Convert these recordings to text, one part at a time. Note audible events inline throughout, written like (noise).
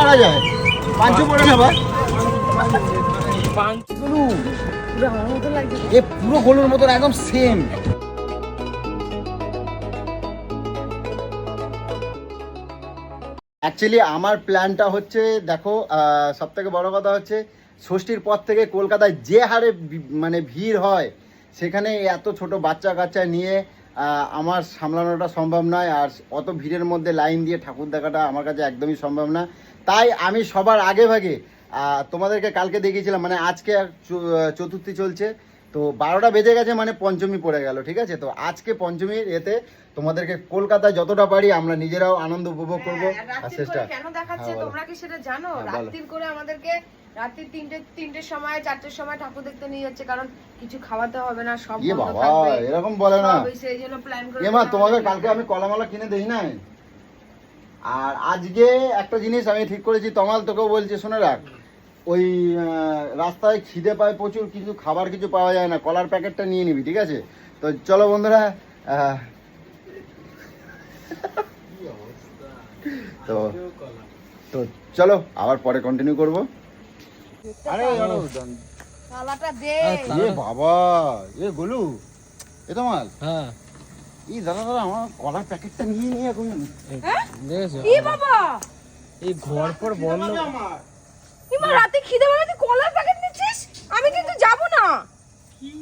পারা যায়। পাঞ্চু পড়ে না ভাই। এ পুরো গলুর মতন একদম সেম অ্যাকচুয়ালি আমার প্ল্যানটা হচ্ছে, দেখো সব থেকে বড় কথা হচ্ছে, ষষ্ঠীর পর থেকে কলকাতায় যে হারে মানে ভিড় হয়, সেখানে এত ছোট বাচ্চা কাচ্চা নিয়ে আমার সামলানোটা সম্ভব নয়, আর অত ভিড়ের মধ্যে লাইন দিয়ে ঠাকুর দেখাটা আমার কাছে একদমই সম্ভব না। তাই আমি সবার আগে ভাগে তোমাদেরকে কালকে দেখিয়েছিলাম মানে আজকে চতুর্থী চলছে। তো বারোটা বেজে গেছে মানে পঞ্চমী পড়ে গেল ঠিক আছে? তো আজকে পঞ্চমীর এতে তোমাদেরকে কলকাতায় যতটা পারি আমরা নিজেরাও আনন্দ উপভোগ করব। হ্যাঁ, আর চেষ্টা কেন দেখাচ্ছে? হ্যাঁ, তোমরা কি সেটা জানো? হ্যাঁ, রাত্রির করে আমাদেরকে রাত্রির তিনটে তিনটের সময় চারটের সময় ঠাকুর দেখতে নিয়ে যাচ্ছে কারণ কিছু খাওয়াতে হবে না সব ইয়ে বাবা এরকম বলে না। সেই জন্য প্ল্যান করে তোমরা তোমাকে কালকে আমি কলামালা কিনে দেই নাই? আর আজকে একটা জিনিস আমি ঠিক করেছি তমাল তোকেও বলছি শুনে রাখ। ওই রাস্তায় খিদে পায় প্রচুর কিছু খাবার কিছু পাওয়া যায় না। কলার প্যাকেটটা নিয়ে নিবি ঠিক আছে? তো চলো বন্ধুরা তো তো চলো আবার পরে কন্টিনিউ করব। আরে থালাটা দে। এ বাবা এ গোলু এ তোমাল। হ্যাঁ। এই দাদা দাদা আমার কলার প্যাকেটটা নিয়ে নিয়ে এখন। দেখেছ কি বাবা? এই ঘর পর বন্ধ আমার। ইমা রাতে খিদে পেলে তুই কলার প্যাকেট নিচ্ছিস? আমি কিন্তু যাব না। কি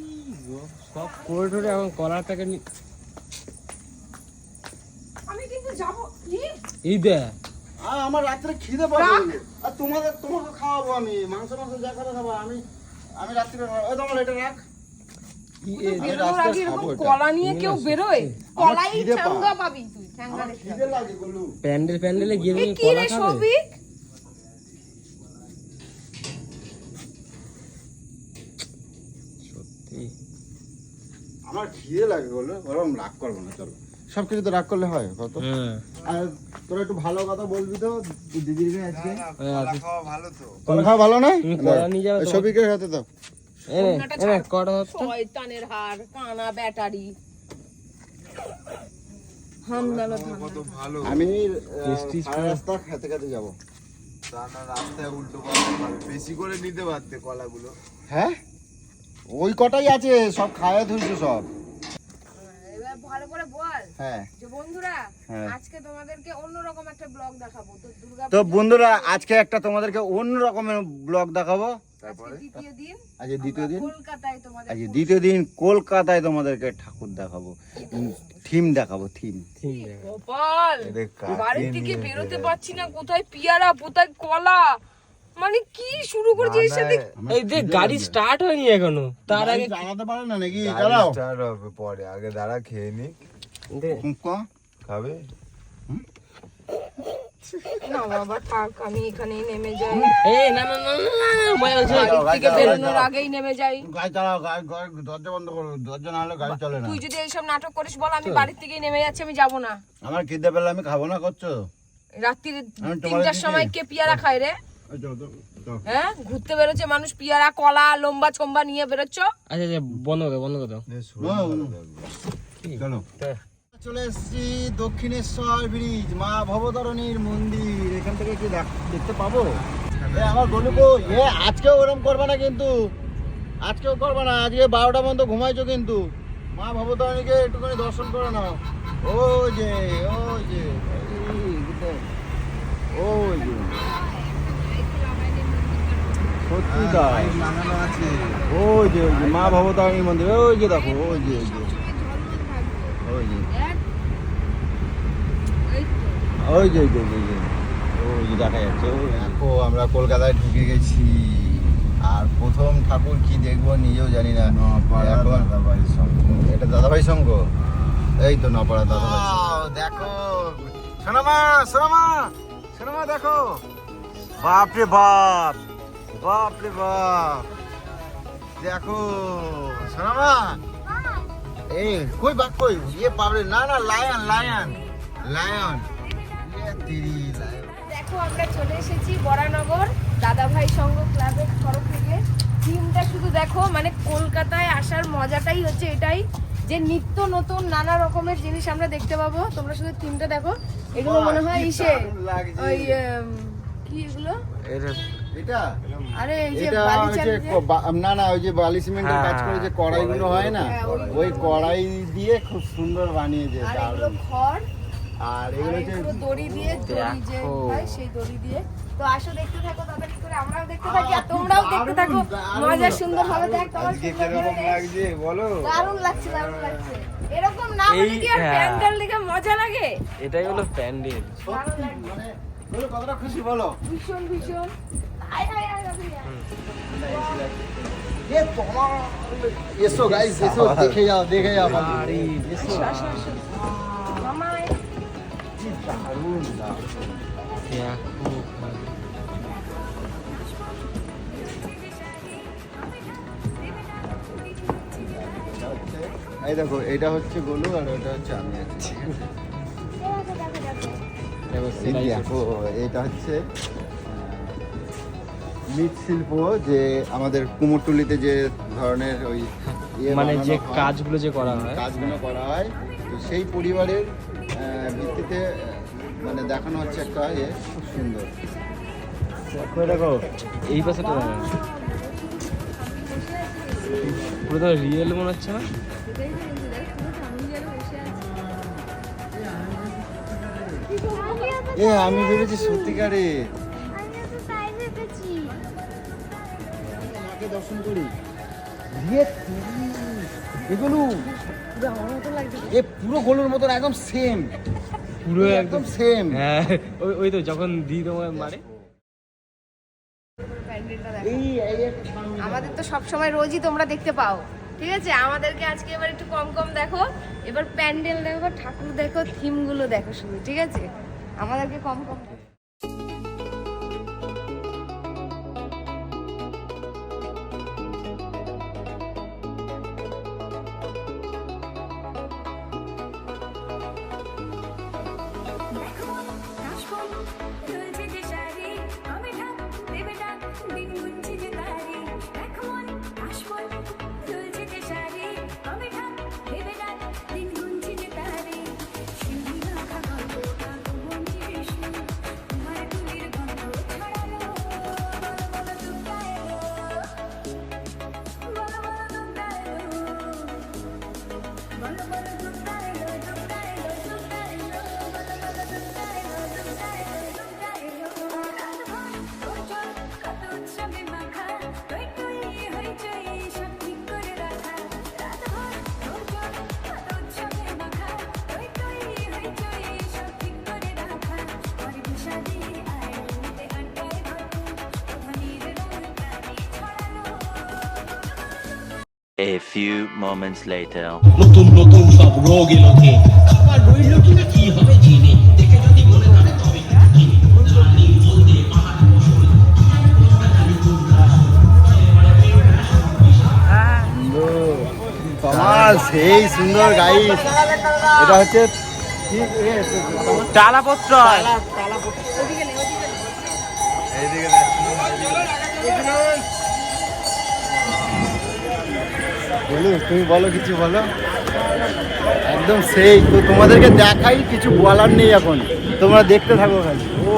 গো সব করে টোরে এখন কলার প্যাকেট আমি কিন্তু যাব। কি? এই দে। আর আমার রাত্রে খিদে পাবে। আর তোমাদের তোমাকে খাওয়াবো আমি। মাংস মাংস যা করে খাব। আমি আমি রাত্রে ওই তোমার এটা রাখ। প্যান্ডেল প্যান্ডেলে গিয়ে এ তুমি কি কলা খাবে? আমার খিদে লাগে গোলু ওরকম রাগ করব না চলো। সব কিছু তো রাগ করলে হয় কত? হ্যাঁ। আর তোরা একটু ভালো কথা বলবি তো দিদির আজকে? হ্যাঁ, আজকে- খাওয়া ভালো নয়? তুমি কলা নিয়ে তো? সবিকের হাতে দাও এনে অন্যটা এনে ছাড়। কটা হচ্ছে? শয়তানের হার কানা ব্যাটারি। আমি রাস্তা খেতে খেতে যাব। রাস্তায় উল্টো বেশি করে নিতে পারতে কলাগুলো। হ্যাঁ? ওই কটাই আছে সব খাওয়া ধুইছো সব। এবার ভালো করে বল হ্যাঁ। যে বন্ধুরা হ্যাঁ। আজকে তোমাদেরকে অন্যরকম একটা ব্লগ দেখাবো। তো দুর্গা তো বন্ধুরা আজকে একটা তোমাদেরকে অন্য রকমের ব্লগ দেখাবো। দ্বিতীয় দিন আজকে দ্বিতীয় দিন? কলকাতায় আজকে দ্বিতীয় দিন কলকাতায় তোমাদেরকে ঠাকুর দেখাবো। থিম দেখাবো থিম। গোপাল বাড়ি থেকে বেরোতে পারছি না কোথায় পিয়ারা কোথায় কলা? মানে কি শুরু করেছে এর সাথে? এই যে গাড়ি স্টার্ট হয়নি এখনও? তার আগে চালাতে পারে না নাকি? চালাও। স্টার্ট হবে পরে আগে দাঁড়া খেয়ে নি। খাবে? না বাবা থাক আমি এখানেই নেমে যাই। এই না না না না, না মই বলছি, বাড়ি থেকে বেরোনোর আগেই নেমে যাই। গাড়ি চালাও গাড়ি গাড়ি- দরজা বন্ধ করো দরজা না হলে গাড়ি চলে না। তুই যদি এইসব নাটক করিস বল আমি বাড়ির থেকেই নেমে যাচ্ছি আমি যাব না। আমার খিদে পেলে আমি খাব না করছ? তোমার তিনটার। সময় কে পিয়ারা খায় রে। হ্যাঁ? ঘুরতে বেরোচ্ছে মানুষ পিয়ারা কলা লম্বা চম্বা নিয়ে বেরোচ্ছ? আচ্ছা আচ্ছা বন্ধ করে বন্ধ করে। দাও। চলো। চলে এসেছি দক্ষিণেশ্বর ব্রিজ, মা ভবতারণীর মন্দির। এখান থেকে কি দেখতে পাবো? আমার গলুকো এ, আজকেও ওরম করবে না কিন্তু। আজকেও করবে না। আজকে বারোটা পর্যন্ত ঘুমাইছো কিন্তু। মা ভবতারণীকে একটুখানি দর্শন করে নাও। ও যে ও যে? ওই যে। সত্যি তাই। ওই যে মা ভবতারণী মন্দির। ওই যে দেখো ওই যে ওই যে। ওই যে। ওই যে ওই যে ওই যে ওই যে দেখা যাচ্ছে। দেখো আমরা কলকাতায় ঢুকে গেছি। আর প্রথম ঠাকুর কি দেখব নিজেও জানি না। দাদাবাড়ির সঙ্গে। এটা দাদাভাই সঙ্গ? এই তো নপাড়া দাদাভাই দেখো। সোনামা সোনামা সোনামা দেখো। বাপ রে বাপ বাপ রে বাপ। দেখো সোনামা। এই কই বাপ কই? ইয়ে বাপরে না না লায়ন লায়ন দেখো আমরা চলে এসেছি বরানগর দাদাভাই সংঘ ক্লাবের তরফ থেকে। থিমটা শুধু দেখো মানে কলকাতায় আসার মজাটাই হচ্ছে এটাই যে নিত্য নতুন নানা রকমের জিনিস আমরা দেখতে পাবো। তোমরা শুধু থিমটা দেখো। এগুলো মনে হয় ইসে ওই কি এগুলো? এটা? আরে এই যে বালি না না ওই যে বালি সিমেন্টের কাজ করে যে কড়াইগুলো হয় না হ্যাঁ, ওই কড়াই দিয়ে খুব সুন্দর বানিয়েছে আর এগুলো খড় আর আর এগুলো হচ্ছে দড়ি দিয়ে দড়ি যে হয় সেই দড়ি দিয়ে। তো আসো দেখতে থাকো তাড়াতাড়ি করে আমরাও দেখতে থাকি আর তোমরাও দেখতে থাকো। মজা সুন্দর ভাবে দেখ তোমার কীরকম লাগছে বলো। দারুণ লাগছে দারুণ লাগছে। এরকম না হলে কি আর হ্যাঁ। প্যান্ডেল দেখে মজা লাগে? এটাই হলো প্যান্ডেল। মানে বলো কতটা খুশি বলো। ভীষণ ভীষণ। এসো গাইস এসো দেখে যাও দেখে যাও আরে, এসো মামা। দারুণ দারুণ। এই দেখো এটা হচ্ছে গোলু আর ওটা হচ্ছে আমি আছি। (laughs) দেখো এটা হচ্ছে মৃৎশিল্প যে আমাদের কুমোরটুলিতে যে ধরনের ওই ইয়ে মানে যে কাজগুলো যে করা হয়। কাজগুলো করা হয় তো সেই পরিবারের ভিত্তিতে মানে দেখানো হচ্ছে একটা ইয়ে খুব সুন্দর। দেখো এই পাশাটা দেখো। পুরো তো রিয়েল মনে হচ্ছে না? তো। এ আমি ভেবেছি সত্যিকারের দর্শন করি এগুলো এ পুরো গোলুর মতন একদম সেম পুরো একদম সেম হ্যাঁ ওই ওই তো যখন দি তোমায় মারে। আমাদের তো সব সময় রোজই তোমরা দেখতে পাও। ঠিক আছে? আমাদেরকে আজকে এবার একটু কম কম দেখো। এবার প্যান্ডেল দেখো ঠাকুর দেখো থিমগুলো দেখো শুধু ঠিক আছে? আমাদেরকে কম কম দেখো। A few moments later. নতুন নতুন সব রোগ এলো যে খাবার রইল কিনা কি হবে জেনে দেখে যদি মনে ধরে তবে কমাল সেই সুন্দর গাইস এটা হচ্ছে কি টালাপত্র তালা- তালাপত্র। ওদিকে নে, ওদিকে নে। এইদিকে বলু তুমি বলো, কিছু বলো। একদম সেই তো তোমাদেরকে দেখাই, কিছু বলার নেই এখন। তোমরা দেখতে থাকো খালি। ও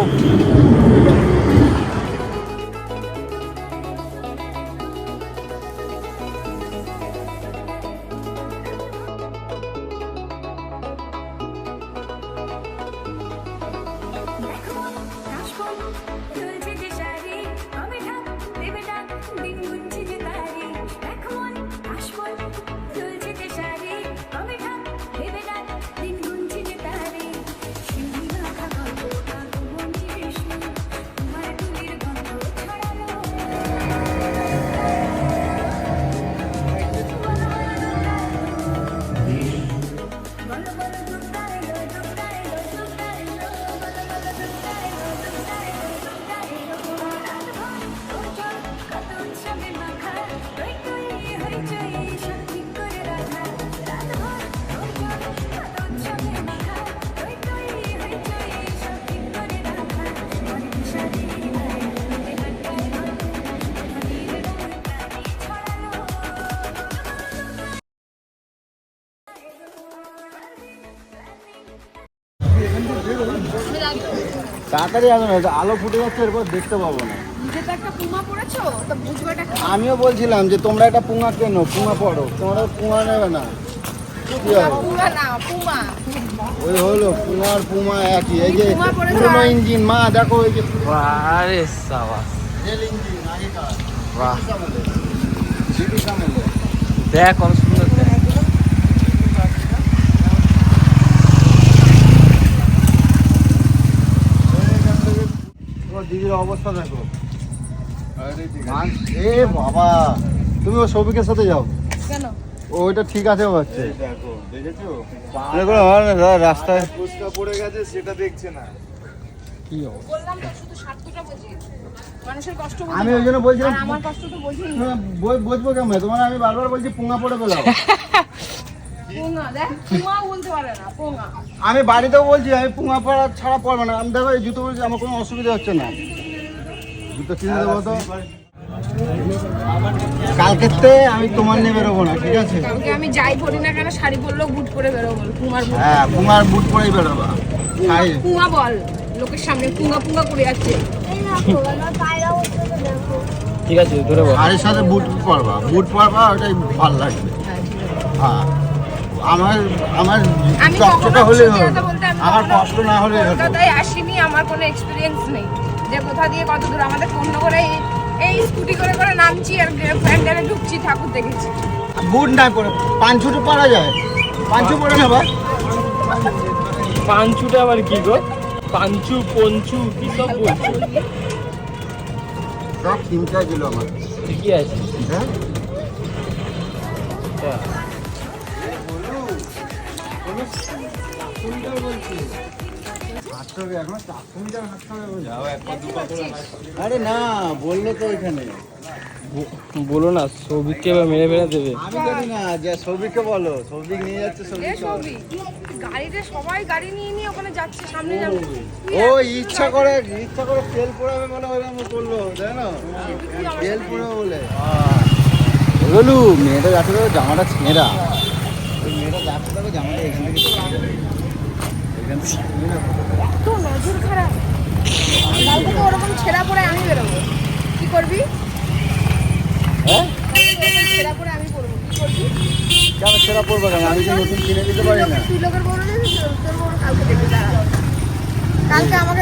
তাড়াতাড়ি আসবে না আলো ফুটে যাচ্ছে এরপর দেখতে পাবো না। আমিও বলছিলাম যে তোমরা একটা পুঙা কেন? পুঙা পড়ো। তোমরা পুঙা নেবে না। ওই হলো পুঙার পুমা একই। এই যে পুরোনো ইঞ্জিন মা দেখো ওই যে আরে সাবাস। ইঞ্জিন আগেকার। বাহ। দেখ দিদির অবস্থা দেখো। এ বাবা তুমি ও সৌভিকের সাথে যাও। কেন? ও ওইটা ঠিক আছে হচ্ছে। দেখো দেখেছ? এগুলো হয় না দাদা, রাস্তায়। ফুচকা পড়ে গেছে সেটা দেখছে না। কি অবস্থা? বললাম তো শুধু স্বার্থটা বোঝে মানুষের কষ্ট আমি ওই জন্য বলছিলাম আমার কষ্ট তো বোঝেই বই- বুঝব কেমন? তোমার আমি বারবার বলছি পুঙা পড়ে পেলাম (laughs) আমি বাড়িতেও বলছি আমি পুঙা পড়া ছাড়া পড়ব না। আমি দেখো এই জুতো বলছি আমার কোনো অসুবিধা হচ্ছে না। জুতো কিনে দেবো তো। কালকেতে আমি তোমার নিয়ে বেরোবো না ঠিক আছে? কালকে আমি যাই পরি না কেন শাড়ি পরলেও বুট পরে বেরোবো পুমার বুট। হ্যাঁ পুঙার বুট পরেই বেরোবা। পুঙা বল লোকের সামনে পুঙা পুঙা করে যাচ্ছে। ঠিক আছে ধরে বল। শাড়ির সাথে বুট পরবা বুট পরবা ওটাই ভালো লাগবে। হ্যাঁ। আমার আমার আমি কখনো হলে আমার কষ্ট না হলে কলকাতায় আসিনি আমার কোনো এক্সপিরিয়েন্স নেই। যে কোথা দিয়ে কত দূর আমাদের কোন করে এই স্কুটি করে করে নামছি আর প্যান্ডেলে ঢুকছি ঠাকুর দেখেছি। বুট না পরে পাঁচুটো পরা যায়। পাঁচু পরে নেবা পাঞ্চুটা আবার কি গো? পাঞ্চু পঞ্চু কি সব বলছো? সব চিন্তা ছিল আমার। ঠিকই আছে। হ্যাঁ? আরে না বলল তো এখানে বলো না সৌভিককে এবার মেরে মেরে দেবে। আমি জানি না যে সৌভিককে বলো। সৌভিক নিয়ে যাচ্ছে সৌভিক গাড়িতে সবাই গাড়ি নিয়ে নিয়ে ওখানে যাচ্ছে সামনে যাবে। ও ইচ্ছা করে ইচ্ছা করে তেল পোড়াবে বলে ওরকম করল তাই না? তেল পোড়াবে বলে। বলু মেয়েটা যাচ্ছে জামাটা ছেঁড়া আমি কি পরবো কেন দিতে পারি না তুই লোকের বড় কালকে আমাকে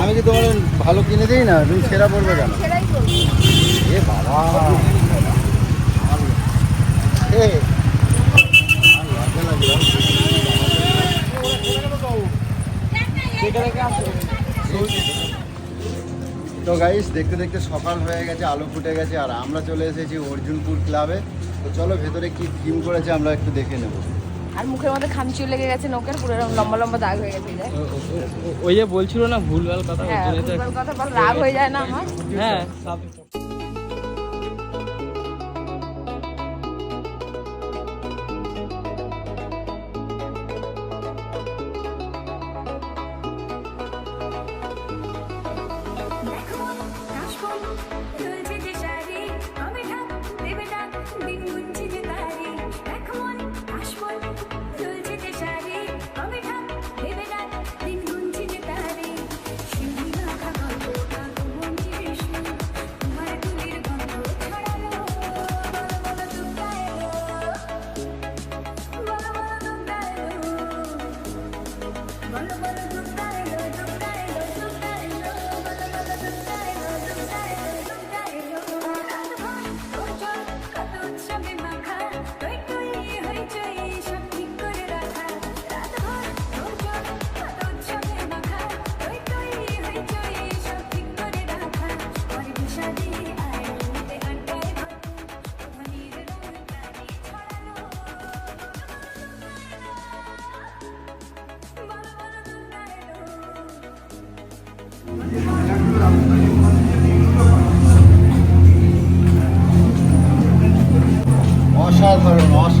আমি তোমার ভালো কিনে দিই না? তুমি ছেঁড়া পড়বে কেন ছেঁড়াই করবি এ বাবা এ আর লজ্জা লাগে না। তো গাইস দেখতে দেখতে সকাল হয়ে গেছে আলো ফুটে গেছে আর আমরা চলে এসেছি অর্জুনপুর ক্লাবে তো চলো ভেতরে কি থিম করেছে আমরা একটু দেখে নেব। আর মুখের মধ্যে খামচি লেগে গেছে নোকের পুরো এরকম লম্বা লম্বা দাগ হয়ে গেছে ওই যে বলছিল না ভুলভাল কথা হ্যাঁ ভুলভাল কথা বল রাগ হয়ে যায় না আমার? হ্যাঁ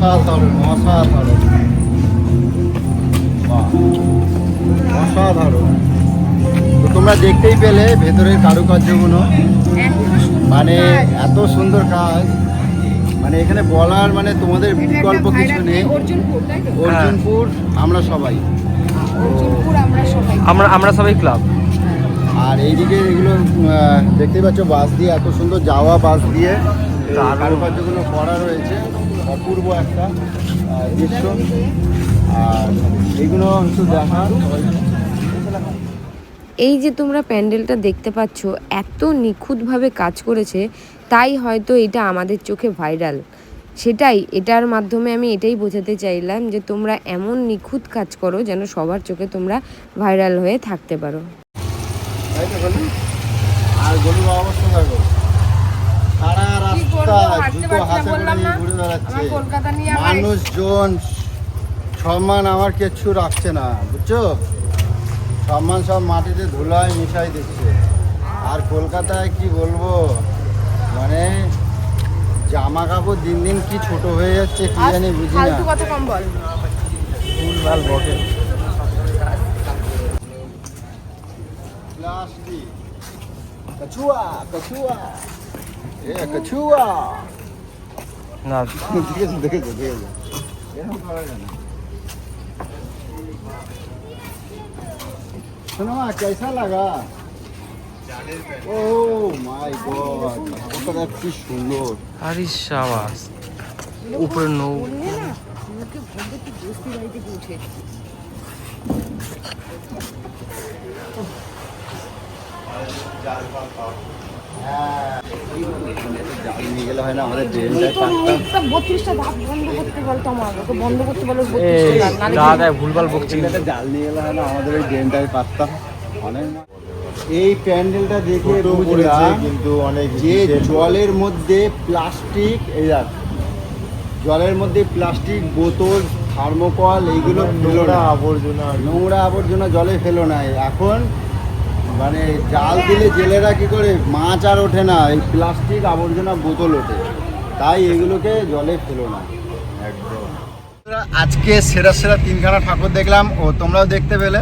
অসাধারণ অসাধারণ। অসাধারণ। তো তোমরা দেখতেই পেলে ভেতরের কারুকার্যগুলো। মানে এত সুন্দর কাজ। মানে এখানে বলার মানে তোমাদের বিকল্প কিছু নেই। অর্জুনপুর তাই তো? অর্জুনপুর আমরা সবাই। আমরা আমরা সবাই ক্লাব। আর এইদিকে এগুলো দেখতেই পাচ্ছ বাস দিয়ে এত সুন্দর যাওয়া বাস দিয়ে কারুকার্যগুলো করা রয়েছে। অপূর্ব একটা দৃশ্য। আর এইগুলো একটু দেখা। এই যে তোমরা প্যান্ডেলটা দেখতে পাচ্ছ এত নিখুঁতভাবে কাজ করেছে তাই হয়তো এটা আমাদের চোখে ভাইরাল। সেটাই এটার মাধ্যমে আমি এটাই বোঝাতে চাইলাম যে তোমরা এমন নিখুঁত কাজ করো যেন সবার চোখে তোমরা ভাইরাল হয়ে থাকতে পারো? আর মানুষজন সম্মান আমার কিচ্ছু রাখছে না বুঝছ? সম্মান সব মাটিতে ধুলায় মিশাই দিচ্ছে। আর কলকাতায় কি বলব? মানে জামা কাপড় দিন দিন কি ছোট হয়ে যাচ্ছে কি জানি বুঝি না। কম বল। ছুয়া না। দেখেছি দেখেছি দেখেছি। এরকম করা যায় না। সোনামা কেসা লাগা? ও মাই গড কতটা কি সুন্দর। আরে শাবাস উপরে নৌ। জাল নিয়ে গেলে হয় না আমাদের বত্রিশটা ধাপ বন্ধ করতে বলতো আমার ওকে বন্ধ করতে বলো এই বত্রিশটা ধাপ, নাহলে দাদায় ভুলভাল বকছি জাল নিয়ে গেলে হয় না আমাদের ওই ড্রেনটায় পারতাম অনেক এই প্যান্ডেলটা দেখে কিন্তু অনেক যে জলের মধ্যে প্লাস্টিক এই দেখ জলের মধ্যে প্লাস্টিক বোতল থার্মোকল এইগুলো ফেলো না। আবর্জনা। নোংরা আবর্জনা জলে ফেলো না। এখন মানে জাল দিলে জেলেরা কি করে? মাছ আর ওঠে না। এই প্লাস্টিক আবর্জনা বোতল ওঠে। তাই এগুলোকে জলে ফেলো না। একদম। আজকে সেরা সেরা তিনখানা ঠাকুর দেখলাম। ও তোমরাও দেখতে পেলে।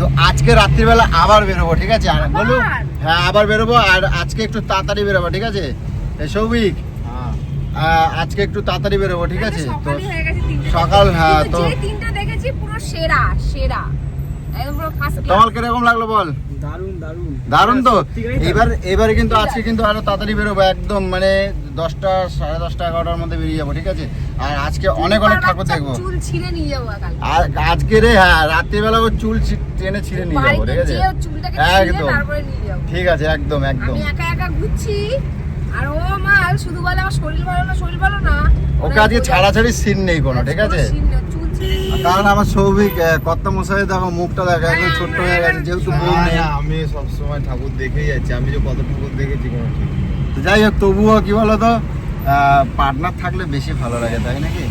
তো আজকে রাত্রিবেলা আবার বেরোবো ঠিক আছে? আর বলো হ্যাঁ আবার বেরোবো। আর আজকে একটু তাড়াতাড়ি বেরোবো ঠিক আছে? এ সৌভিক? আহ, আজকে একটু তাড়াতাড়ি বেরোবো ঠিক আছে? তো হয়ে সকাল হ্যাঁ তো তিনটা দেখেছি পুরো সেরা সেরা। তোমার কীরকম লাগল বল? দারুণ দারুণ দারুণ তো? এবার এবারে কিন্তু আজকে কিন্তু আরও তাড়াতাড়ি বেরোবো একদম মানে দশটা সাড়ে দশটা এগারোটার মধ্যে বেরিয়ে যাব ঠিক আছে? আর আজকে অনেক অনেক ঠাকুর দেখব। চুল ছিঁড়ে নিয়ে যাব কাল আর আজকে রে হ্যাঁ রাত্রিবেলা ও চুল ছি- টেনে ছিঁড়ে নিয়ে যাব ঠিক আছে? ওর একদম। তারপরে নিয়ে যাব। ঠিক আছে একদম একদম। একা একা ঘুরছি আর ও মাল শুধু বলে আমার শরীর ভালো না শরীর ভালো না। ওকে আজকে ছাড়াছাড়ি সিন নেই কোনো ঠিক আছে? কারণ আমার সৌভিক কত মশাই দেখো মুখটা দেখো একদম ছোট্ট হয়ে গেছে যেহেতু বউ নেই। আমি সবসময় ঠাকুর দেখেই যাচ্ছি আমি যে কত ঠাকুর দেখেছি কোনো ঠিক তো যাই হোক তবুও কি বলতো পার্টনার থাকলে বেশি ভালো লাগে তাই নাকি?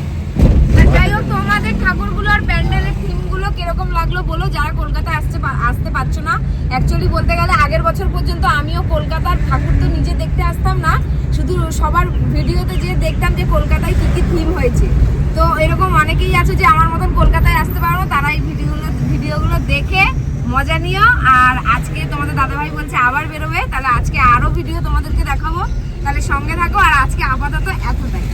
যাই হোক তোমাদের ঠাকুরগুলো আর প্যান্ডেলের থিমগুলো কীরকম লাগল বলো, যারা কলকাতায় আসতে আসতে পারছ না। অ্যাকচুয়ালি বলতে গেলে আগের বছর পর্যন্ত আমিও কলকাতার ঠাকুর তো নিজে দেখতে আসতাম না। শুধু সবার ভিডিওতে যে দেখতাম যে কলকাতায় কি কি থিম হয়েছে। তো এরকম অনেকেই আছে যে আমার মতন কলকাতায় আসতে পারো তারা এই ভিডিওগুলো ভিডিওগুলো দেখে মজা নিও। আর আজকে তোমাদের দাদাভাই বলছে আবার বেরোবে, তাহলে আজকে আরও ভিডিও তোমাদেরকে দেখাবো। তাহলে সঙ্গে থাকো, আর আজকে আপাতত এতটাই।